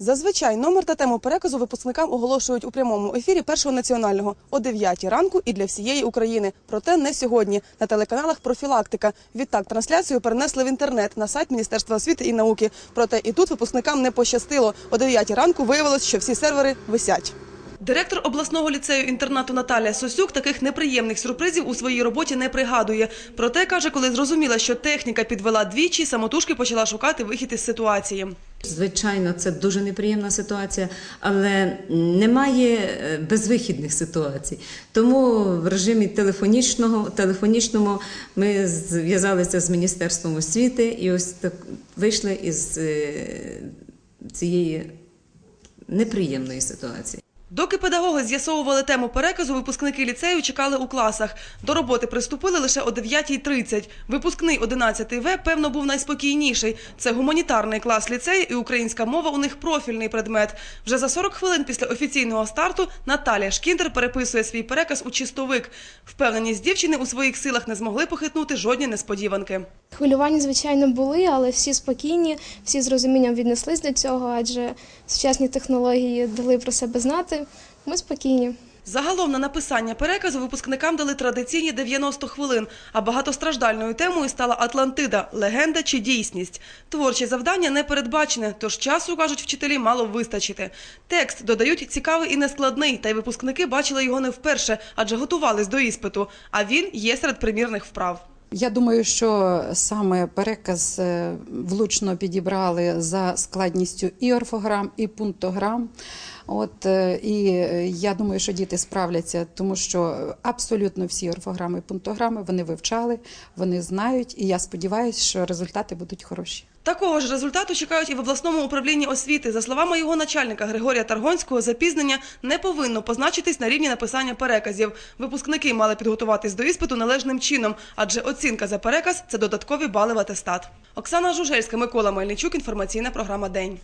Зазвичай номер та тему переказу випускникам оголошують у прямому ефірі першого національного о 9 ранку і для всієї України. Проте не сьогодні на телеканалах профілактика. Відтак трансляцію перенесли в інтернет на сайт Міністерства освіти і науки. Проте і тут випускникам не пощастило. О 9 ранку виявилось, що всі сервери висять. Директор обласного ліцею інтернату Наталія Сосюк таких неприємних сюрпризів у своїй роботі не пригадує. Проте каже, коли зрозуміла, що техніка підвела двічі, самотужки почала шукати вихід із ситуації. Звичайно, це дуже неприємна ситуація, але немає е, безвихідних ситуацій. Тому в режимі телефонічного, телефонічному ми зв'язалися з Міністерством освіти і ось так вийшли із е, цієї неприємної ситуації. Доки педагоги з'ясовували тему переказу, випускники ліцею чекали у класах. До роботи приступили лише о 9.30. Випускний 11 В, певно, був найспокійніший. Це гуманітарний клас ліцею і українська мова у них профільний предмет. Вже за 40 хвилин після офіційного старту Наталія Шкіндер переписує свій переказ у чистовик. Впевненість дівчини у своїх силах не змогли похитнути жодні несподіванки. Хвилювання, звичайно, були, але всі спокійні, всі з розумінням віднеслись до цього, адже сучасні технології дали про себе знати. Ми спокійні. Загалом на написання переказу випускникам дали традиційні 90 хвилин, а багатостраждальною темою стала Атлантида – легенда чи дійсність. Творче завдання не передбачене, тож часу, кажуть вчителі, мало вистачити. Текст додають цікавий і нескладний, та й випускники бачили його не вперше, адже готувались до іспиту, а він є серед примірних вправ. Я думаю, що саме переказ е, влучно підібрали за складністю і орфограм, і пунктограм. От е, і е, я думаю, що діти справляться, тому що абсолютно всі орфограми і пунктограми вони вивчали, вони знають, і я сподіваюся, що результати будуть хороші. Такого ж результату чекають і в обласному управлінні освіти. За словами його начальника Григорія Таргонського, запізнення не повинно позначитись на рівні написання переказів. Випускники мали підготуватись до іспиту належним чином, адже оцінка за переказ це додаткові бали в атестат. Оксана Жужельська, Микола Мельничук. Інформаційна програма День.